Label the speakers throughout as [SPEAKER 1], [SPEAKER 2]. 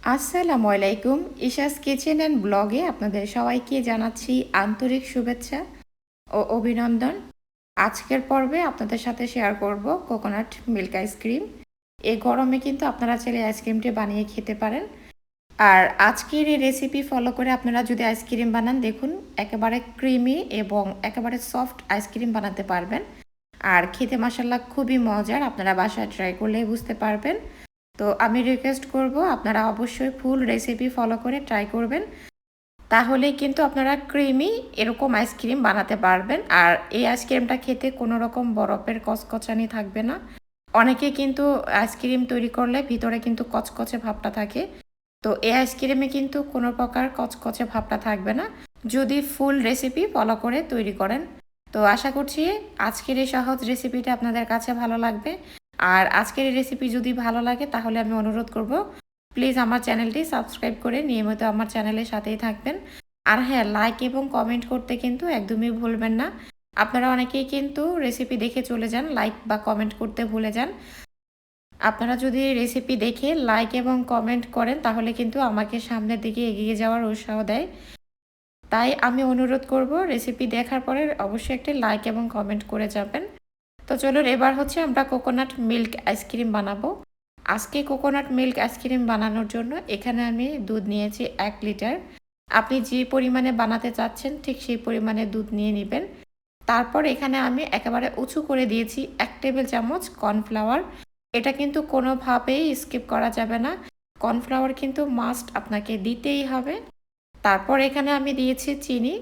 [SPEAKER 1] আসসালামু আলাইকুম Isha's kitchen and ব্লগে আপনাদের সবাইকে জানাচ্ছি আন্তরিক শুভেচ্ছা ও অভিনন্দন। আজকের পর্বে আপনাদের সাথে শেয়ার করব কোকোনাট মিল্ক আইসক্রিম এই গরমে কিন্তু আপনারা চাইলে আইসক্রিমটি বানিয়ে খেতে পারেন। আর আজকের এই রেসিপি ফলো করে আপনারা যদি আইসক্রিম বানান, দেখুন একেবারে ক্রিমি এবং একেবারে সফট আইসক্রিম বানাতে পারবেন। আর খেতে মশাল্লা খুবই মজার, আপনারা বাসায় ট্রাই করলে বুঝতে পারবেন। তো আমি রিকোয়েস্ট করব আপনারা অবশ্যই ফুল রেসিপি ফলো করে ট্রাই করবেন। তাহলে কিন্তু আপনারা ক্রিমি এরকম আইসক্রিম বানাতে পারবেন। আর এই আইসক্রিমটা খেতে কোনো রকম বরফের কচকচানি থাকবে না। অনেকে কিন্তু আইসক্রিম তৈরি করলে ভিতরে কিন্তু কচকচে ভাবটা থাকে। তো এই আইসক্রিমে কিন্তু কোনো প্রকার কচকচে ভাবটা থাকবে না। যদি ফুল রেসিপি ফলো করে তৈরি করেন। তো আশা করছি আজকের এই সহজ রেসিপিটা আপনাদের কাছে ভালো লাগবে। আর আজকের এই রেসিপি যদি ভালো লাগে, তাহলে আমি অনুরোধ করব প্লিজ আমার চ্যানেলটি সাবস্ক্রাইব করে নিয়মিত আমার চ্যানেলের সাথেই থাকবেন। আর হ্যাঁ লাইক এবং কমেন্ট করতে কিন্তু একদমই ভুলবেন না। আপনারা অনেকেই কিন্তু রেসিপি দেখে চলে যান লাইক বা কমেন্ট করতে ভুলে যান। আপনারা যদি রেসিপি দেখে লাইক এবং কমেন্ট করেন, তাহলে কিন্তু আমাকে সামনের দিকে এগিয়ে যাওয়ার উৎসাহ দেয়। তাই আমি অনুরোধ করব রেসিপি দেখার পরে অবশ্যই একটি লাইক এবং কমেন্ট করে যাবেন। তো চলুন এবার হচ্ছে আমরা কোকোনাট মিল্ক আইসক্রিম বানাবো। আজকে কোকোনাট মিল্ক আইসক্রিম বানানোর জন্য এখানে আমি দুধ নিয়েছি এক লিটার আপনি যে পরিমাণে বানাতে চাচ্ছেন ঠিক সেই পরিমাণে দুধ নিয়ে নেবেন। তারপর এখানে আমি একেবারে উঁচু করে দিয়েছি এক টেবিল চামচ কর্নফ্লাওয়ার এটা কিন্তু কোনোভাবেই স্কিপ করা যাবে না। কর্নফ্লাওয়ার কিন্তু মাস্ট আপনাকে দিতেই হবে। তারপর এখানে আমি দিয়েছি চিনি।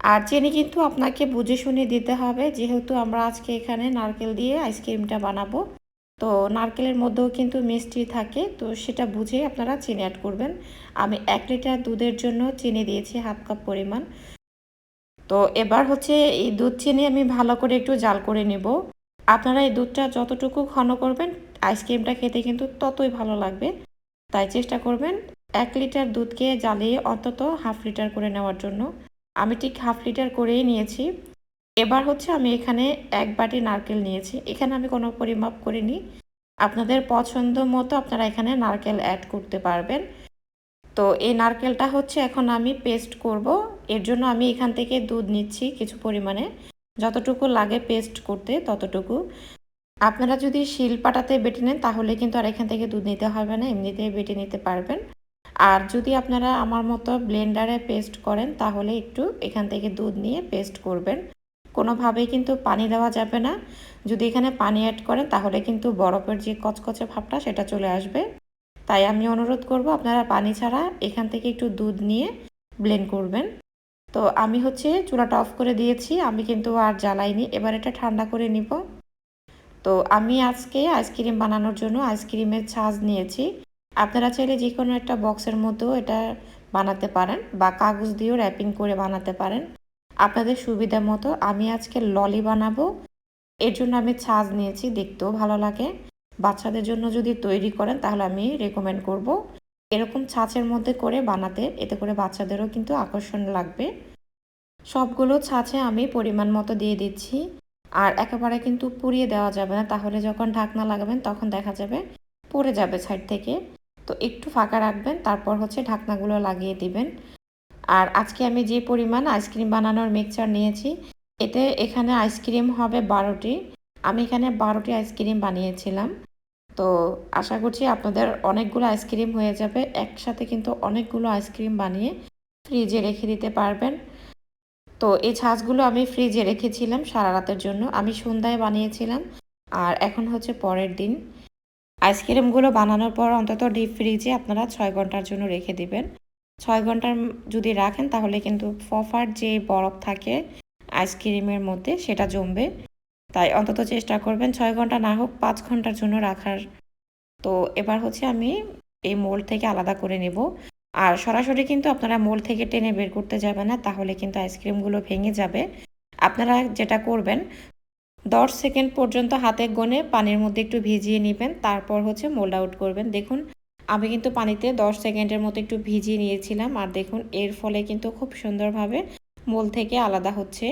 [SPEAKER 1] আর চিনি কিন্তু আপনাকে বুঝে শুনে দিতে হবে, যেহেতু আমরা আজকে এখানে নারকেল দিয়ে আইসক্রিমটা বানাবো। তো নারকেলের মধ্যেও কিন্তু মিষ্টি থাকে, তো সেটা বুঝে আপনারা চিনি অ্যাড করবেন। আমি এক লিটার দুধের জন্য চিনি দিয়েছি হাফ কাপ পরিমাণ। তো এবার হচ্ছে এই দুধ চিনি আমি ভালো করে একটু জাল করে নেব। আপনারা এই দুধটা যতটুকু ঘন করবেন আইসক্রিমটা খেতে কিন্তু ততই ভালো লাগবে। তাই চেষ্টা করবেন এক লিটার দুধকে জ্বালিয়ে অন্তত হাফ লিটার করে নেওয়ার জন্য। আমি ঠিক হাফ লিটার করেই নিয়েছি। এবার হচ্ছে আমি এখানে এক বাটি নারকেল নিয়েছি। এখানে আমি কোনো পরিমাপ করিনি। আপনাদের পছন্দ মতো আপনারা এখানে নারকেল অ্যাড করতে পারবেন। তো এই নারকেলটা হচ্ছে এখন আমি পেস্ট করব। এর জন্য আমি এখান থেকে দুধ নিচ্ছি কিছু পরিমাণে। যতটুকু লাগে পেস্ট করতে ততটুকু। আপনারা যদি শিল পাটাতে বেটে নেন তাহলে কিন্তু আর এখান থেকে দুধ নিতে হবে না, এমনিতেই বেটে নিতে পারবেন। আর যদি আপনারা আমার মতো ব্লেন্ডারে পেস্ট করেন, তাহলে একটু এখান থেকে দুধ নিয়ে পেস্ট করবেন। কোনোভাবেই কিন্তু পানি দেওয়া যাবে না। যদি এখানে পানি অ্যাড করেন, তাহলে কিন্তু বরফের যে কচকচে ভাবটা, সেটা চলে আসবে। তাই আমি অনুরোধ করব, আপনারা পানি ছাড়া এখান থেকে একটু দুধ নিয়ে ব্লেন্ড করবেন। তো আমি হচ্ছে চুলাটা অফ করে দিয়েছি, আমি কিন্তু আর জ্বালাইনি। এবার এটা ঠান্ডা করে নিব। তো আমি আজকে আইসক্রিম বানানোর জন্য আইসক্রিমের ছাঁচ নিয়েছি। আপনারা চাইলে যে কোনো একটা বক্সের মধ্যেও এটা বানাতে পারেন বা কাগজ দিয়েও র্যাপিং করে বানাতে পারেন। আপনাদের সুবিধা মতো আমি আজকে ললি বানাবো। এর জন্য আমি ছাঁচ নিয়েছি, দেখতেও ভালো লাগে। বাচ্চাদের জন্য যদি তৈরি করেন তাহলে আমি রেকমেন্ড করব। এরকম ছাঁচের মধ্যে করে বানাতে, এতে করে বাচ্চাদেরও কিন্তু আকর্ষণ লাগবে। সবগুলো ছাঁচে আমি পরিমাণ মতো দিয়ে দিচ্ছি। আর একেবারে কিন্তু পুড়িয়ে দেওয়া যাবে না, তাহলে যখন ঢাকনা লাগাবেন তখন দেখা যাবে পড়ে যাবে সাইড থেকে। তো একটু ফাঁকা রাখবেন, তারপর হচ্ছে ঢাকনাগুলো লাগিয়ে দিবেন। আর আজকে আমি যে পরিমাণ আইসক্রিম বানানোর মিক্সচার নিয়েছি, এতে এখানে আইসক্রিম হবে বারোটি। আমি এখানে বারোটি আইসক্রিম বানিয়েছিলাম। তো আশা করছি আপনাদের অনেকগুলো আইসক্রিম হয়ে যাবে। একসাথে কিন্তু অনেকগুলো আইসক্রিম বানিয়ে ফ্রিজে রেখে দিতে পারবেন। তো এই ছাঁচগুলো আমি ফ্রিজে রেখেছিলাম সারা রাতের জন্য। আমি সন্ধ্যায় বানিয়েছিলাম। আর এখন হচ্ছে পরের দিন। আইসক্রিমগুলো বানানোর পর অন্তত ডিপ ফ্রিজে আপনারা ছয় ঘণ্টার জন্য রেখে দিবেন। ছয় ঘণ্টার যদি রাখেন তাহলে কিন্তু ফফার যে বরফ থাকে আইসক্রিমের মধ্যে সেটা জমবে। তাই অন্তত চেষ্টা করবেন ছয় ঘণ্টা না হোক পাঁচ ঘণ্টার জন্য রাখার। তো এবার হচ্ছে আমি এই মোল থেকে আলাদা করে নেব। আর সরাসরি কিন্তু আপনারা মোল থেকে টেনে বের করতে যাবেন না, তাহলে কিন্তু আইসক্রিমগুলো ভেঙে যাবে। আপনারা যেটা করবেন দশ সেকেন্ড পর্যন্ত হাতে গনে পানির মধ্যে একটু ভিজিয়ে নেবেন, তারপর হচ্ছে মোল্ড আউট করবেন। দেখুন, আমি কিন্তু পানিতে দশ সেকেন্ডের মতো একটু ভিজিয়ে নিয়েছিলাম, আর দেখুন, এর ফলে কিন্তু খুব সুন্দরভাবে মোল থেকে আলাদা হচ্ছে।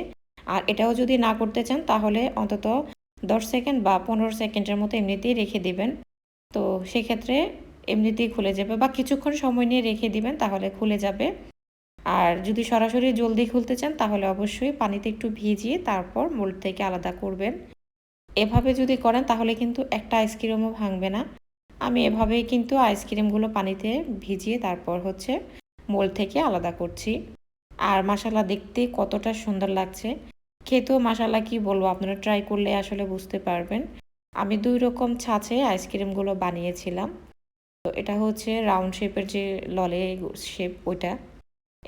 [SPEAKER 1] আর এটাও যদি না করতে চান, তাহলে অন্তত দশ সেকেন্ড বা পনেরো সেকেন্ডের মতো এমনিতেই রেখে দিবেন। তো সেক্ষেত্রে এমনিতেই খুলে যাবে বা কিছুক্ষণ সময় নিয়ে রেখে দিবেন, তাহলে খুলে যাবে। আর যদি সরাসরি জলদি খুলতে চান, তাহলে অবশ্যই পানিতে একটু ভিজিয়ে তারপর মোল্ড থেকে আলাদা করবেন। এভাবে যদি করেন, তাহলে কিন্তু একটা আইসক্রিমও ভাঙবে না। আমি এভাবেই কিন্তু আইসক্রিমগুলো পানিতে ভিজিয়ে তারপর হচ্ছে মোল্ড থেকে আলাদা করছি। আর মাসালা দেখতে কতটা সুন্দর লাগছে। খেতেও মাসালা কি বলব, আপনারা ট্রাই করলে আসলে বুঝতে পারবেন। আমি দুই রকম ছাঁচে আইসক্রিমগুলো বানিয়েছিলাম। তো এটা হচ্ছে রাউন্ড শেপের যে ললে শেপ ওইটা।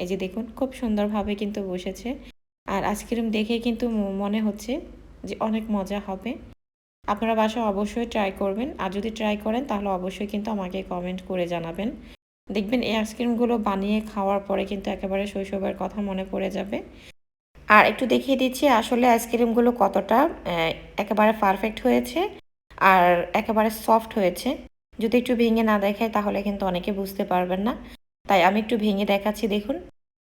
[SPEAKER 1] এই যে দেখুন, খুব সুন্দরভাবে কিন্তু বসেছে। আর আইসক্রিম দেখে কিন্তু মনে হচ্ছে যে অনেক মজা হবে। আপনারা বাসায় অবশ্যই ট্রাই করবেন। আর যদি ট্রাই করেন, তাহলে অবশ্যই কিন্তু আমাকে কমেন্ট করে জানাবেন। দেখবেন এই আইসক্রিমগুলো বানিয়ে খাওয়ার পরে কিন্তু একেবারে শৈশবের কথা মনে পড়ে যাবে। আর একটু দেখিয়ে দিচ্ছি, আসলে আইসক্রিমগুলো কতটা একেবারে পারফেক্ট হয়েছে আর একেবারে সফট হয়েছে। যদি একটু ভেঙে না দেখায়, তাহলে কিন্তু অনেকে বুঝতে পারবেন না। তাই আমি একটু ভেঙে দেখাচ্ছি, দেখুন।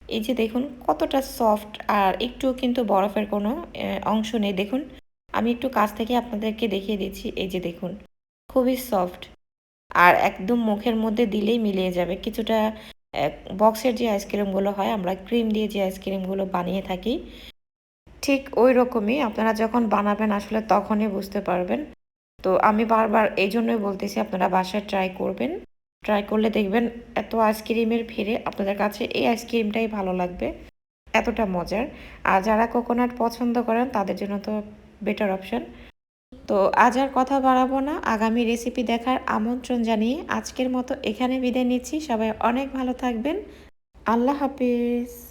[SPEAKER 1] এই যে দেখুন, কতটা সফট আর একটু কিন্তু বরফের কোনো অংশ নেই। দেখুন, আমি একটু কাছ থেকে আপনাদেরকে দেখিয়ে দিচ্ছি, এই যে দেখুন, খুবই সফট আর একদম মুখের মধ্যে দিলেই মিলিয়ে যাবে। কিছুটা বক্সের যে আইসক্রিমগুলো হয়, আমরা ক্রিম দিয়ে যে আইসক্রিমগুলো বানিয়ে থাকি, ঠিক ওই রকমই আপনারা যখন বানাবেন আসলে তখনই বুঝতে পারবেন। তো আমি বারবার এই জন্যই বলতেছি, আপনারা বাসায় ট্রাই করবেন। ট্রাই করলে দেখবেন এত আইসক্রিমের ফিরে আপনাদের কাছে এই আইসক্রিমটাই ভালো লাগবে। এতটা মজার। আর যারা কোকোনাট পছন্দ করেন, তাদের জন্য তো বেটার অপশন তো আজ আর কথা বাড়াবো না। আগামী রেসিপি দেখার আমন্ত্রণ জানিয়ে আজকের মতো এখানে বিদায় নিচ্ছি। সবাই অনেক ভালো থাকবেন। আল্লাহ হাফিজ।